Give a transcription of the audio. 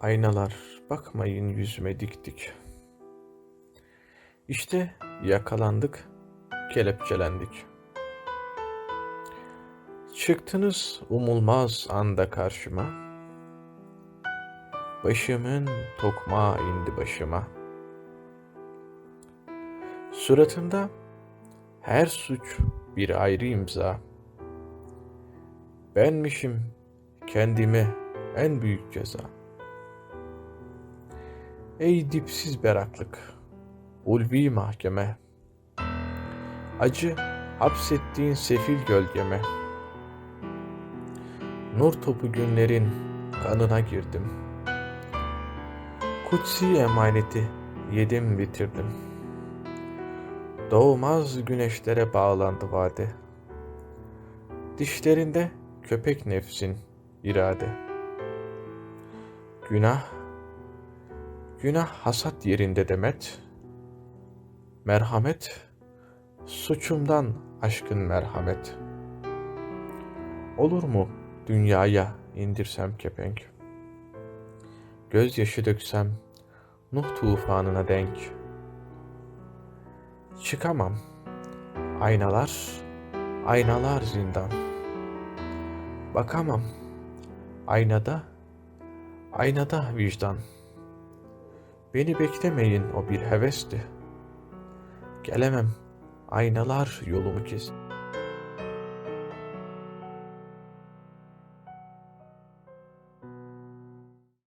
Aynalar bakmayın yüzüme dik dik. İşte yakalandık, kelepçelendik. Çıktınız umulmaz anda karşıma. Başımın tokmağı indi başıma. Suratında her suç bir ayrı imza. Benmişim kendime en büyük ceza. Ey dipsiz beraklık, ulvi mahkeme. Acı hapsettiğin sefil gölgeme. Nur topu günlerin kanına girdim. Kutsi emaneti yedim bitirdim. Doğmaz güneşlere bağlandı vade. Dişlerinde köpek nefsin irade. Günah, günah hasat yerinde demet. Merhamet, suçumdan aşkın merhamet. Olur mu dünyaya indirsem kepenk? Gözyaşı döksem Nuh tufanına denk. Çıkamam. Aynalar, aynalar zindan. Bakamam. Aynada, aynada vicdan. Beni beklemeyin o bir hevesti. Gelemem. Aynalar yolumu kes.